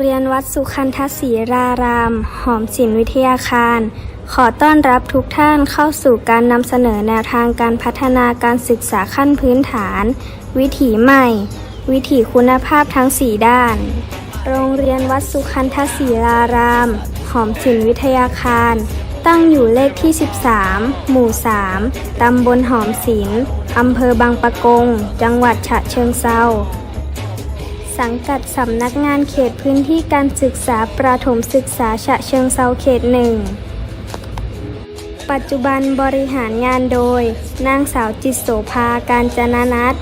เรียนวัดสุขันทศีราราม หอมศิลวิทยาคาร ขอต้อนรับทุกท่านเข้าสู่การนำเสนอแนวทางการพัฒนาการศึกษาขั้นพื้นฐาน วิถีใหม่ วิถีคุณภาพทั้ง 4 ด้าน โรงเรียนวัดสุขันทศีราราม หอมศิลวิทยาคาร ตั้งอยู่เลขที่ 13 หมู่ 3 ตำบลหอมศิลอำเภอบางปะกง จังหวัดฉะเชิงเทรา สังกัดสำนักงานเขตพื้นที่การศึกษาประถมศึกษาฉะเชิงเซาเขตหนึ่ง ปัจจุบันบริหารงานโดย นางสาวจิตโสภาการจนานัท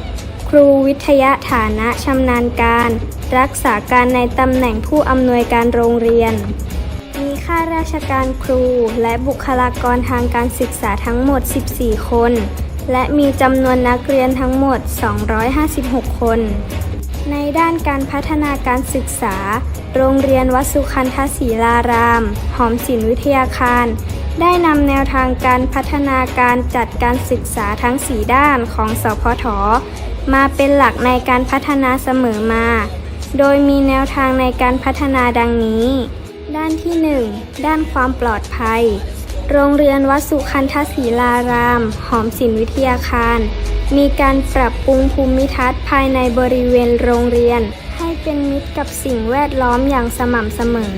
ครูวิทยาฐานะชำนาญการ รักษาการในตำแหน่งผู้อำนวยการโรงเรียน มีข้าราชการครูและบุคลากรทางการศึกษาทั้งหมด 14 คน และมีจำนวนนักเรียนทั้งหมด 256 คน ในด้านการพัฒนาการศึกษา โรงเรียนวัดสุคันทศีลาราม หอมศิลวิทยาคาร ได้นำแนวทางการพัฒนาการจัดการศึกษาทั้ง 4 ด้านของสพทมาเป็นหลักในการพัฒนาเสมอมา โดยมีแนวทางในการพัฒนาดังนี้ ด้านที่ 1 ด้านความปลอดภัย โรงเรียนวัดสุคันทศีลาราม หอมศิลวิทยาคาร มีการปรับปรุงภูมิทัศน์ภายในบริเวณโรงเรียน ให้เป็นมิตรกับสิ่งแวดล้อมอย่างสม่ำเสมอ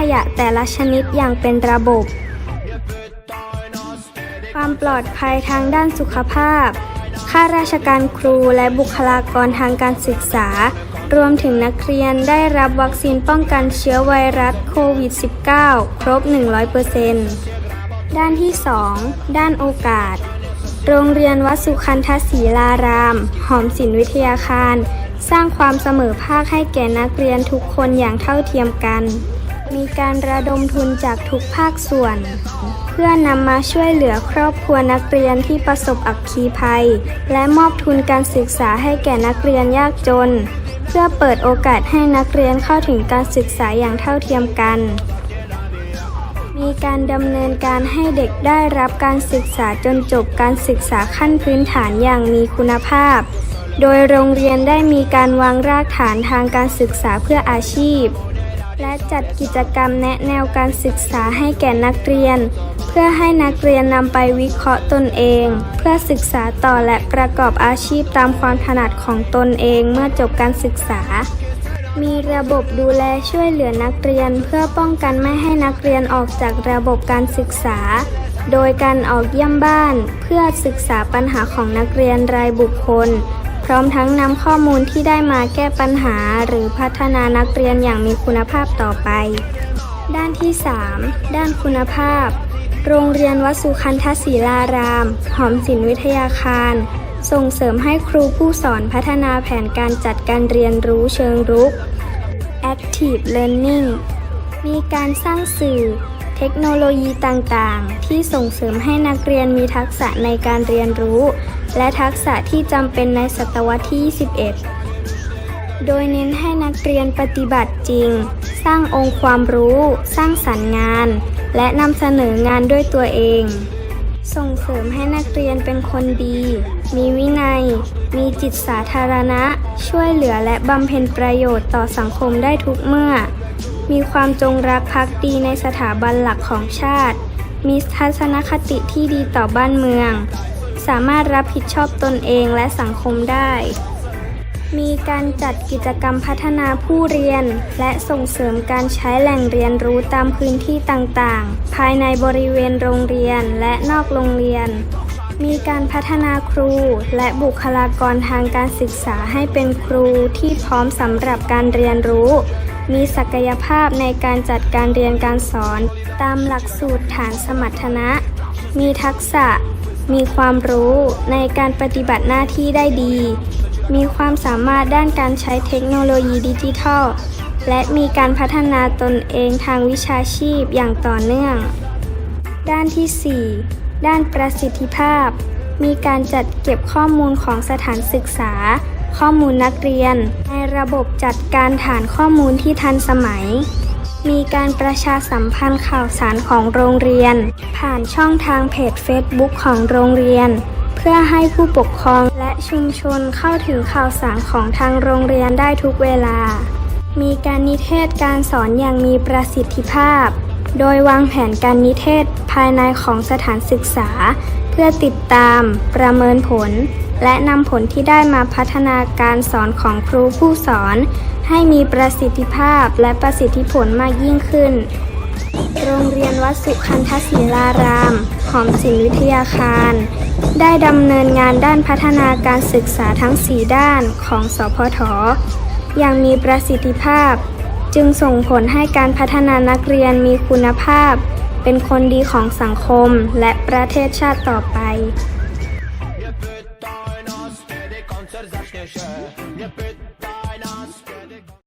ยกขยะแต่ละชนิดอย่างเป็นระบบ ความปลอดภัยทางด้านสุขภาพ ข้าราชการครูและบุคลากรทางการศึกษา รวมถึงนักเรียนได้รับวัคซีนป้องกันเชื้อไวรัสโควิด -19 ครบ 100%ด้านที่ 2 ด้านโอกาส โรงเรียนวัดสุคันทศีลาราม หอมศิลวิทยาคารสร้างความเสมอภาคให้แก่นักเรียนทุกคนอย่างเท่าเทียมกัน มีการระดมทุนจากทุกภาคส่วน เพื่อนำมาช่วยเหลือครอบครัวนักเรียนที่ประสบอัคคีภัย และมอบทุนการศึกษาให้แก่นักเรียนยากจน เพื่อเปิดโอกาสให้นักเรียนเข้าถึงการศึกษาอย่างเท่าเทียมกัน มีการดำเนินการให้เด็กได้รับการศึกษาจนจบการศึกษาขั้นพื้นฐานอย่างมีคุณภาพ โดยโรงเรียนได้มีการวางรากฐานทางการศึกษาเพื่ออาชีพ และจัดกิจกรรมแนะแนวการศึกษาให้แก่นักเรียน เพื่อให้นักเรียนนำไปวิเคราะห์ตนเอง เพื่อศึกษาต่อและประกอบอาชีพตามความถนัดของตนเองเมื่อจบการศึกษา มีระบบดูแลช่วยเหลือนักเรียน เพื่อป้องกันไม่ให้นักเรียนออกจากระบบการศึกษา โดยการออกเยี่ยมบ้าน เพื่อศึกษาปัญหาของนักเรียนรายบุคคล พร้อมทั้งนำข้อมูลที่ได้มาแก้ปัญหา หรือพัฒนานักเรียนอย่างมีคุณภาพต่อไป ด้านที่ 3 ด้านคุณภาพ โรงเรียนวัสุคันทศีลาราม หอมศิลวิทยาคาร ส่งเสริมให้ครูผู้สอนพัฒนาแผนการจัดการเรียนรู้เชิงรุก Active Learning มีการสร้างสื่อ เทคโนโลยีต่างๆ ที่ส่งเสริมให้นักเรียนมีทักษะในการเรียนรู้ และทักษะที่จำเป็นในศตวรรษที่ 21 โดยเน้นให้นักเรียนปฏิบัติจริง สร้างองค์ความรู้ สร้างสรรค์งาน และนำเสนองานด้วยตัวเอง ส่งเสริมให้นักเรียนเป็นคนดี มีวินัย มีจิตสาธารณะ ช่วยเหลือและบำเพ็ญประโยชน์ต่อสังคมได้ทุกเมื่อ มีความจงรักภักดีในสถาบันหลักของชาติ มีทัศนคติที่ดีต่อบ้านเมือง สามารถรับผิดชอบตนเองและสังคมได้ มีการจัดกิจกรรมพัฒนาผู้เรียน และส่งเสริมการใช้แหล่งเรียนรู้ตามพื้นที่ต่างๆ ภายในบริเวณโรงเรียนและนอกโรงเรียนมีการพัฒนาครูและบุคลากรทางการศึกษาให้เป็นครูที่พร้อมสำหรับการเรียนรู้ มีศักยภาพในการจัดการเรียนการสอน ตามหลักสูตรฐานสมรรถนะ มีทักษะ มีความรู้ในการปฏิบัติหน้าที่ได้ดี มีความสามารถด้านการใช้เทคโนโลยีดิจิทัล และมีการพัฒนาตนเองทางวิชาชีพอย่างต่อเนื่อง ด้านที่ 4 ด้านประสิทธิภาพ มีการจัดเก็บข้อมูลของสถานศึกษา ข้อมูลนักเรียน ในระบบจัดการฐานข้อมูลที่ทันสมัย มีการประชาสัมพันธ์ข่าวสารของโรงเรียน ผ่านช่องทางเพจ Facebook ของโรงเรียน เพื่อให้ผู้ปกครองและชุมชนเข้าถึงข่าวสารของทางโรงเรียนได้ทุกเวลา มีการนิเทศการสอนอย่างมีประสิทธิภาพ โดยวางแผนการนิเทศภายในของสถานศึกษา เพื่อติดตามประเมินผล และนำผลที่ได้มาพัฒนาการสอนของครูผู้สอน ให้มีประสิทธิภาพและประสิทธิผลมากยิ่งขึ้น โรงเรียนวัดสุขันทศิลาราม หอมศิลวิทยาคาร ได้ดำเนินงานด้านพัฒนาการศึกษาทั้ง 4 ด้านของสพทอย่างมีประสิทธิภาพ จึงส่งผลให้การพัฒนานักเรียนมีคุณภาพ เป็นคนดีของสังคมและประเทศชาติต่อไป pressure. Your birthday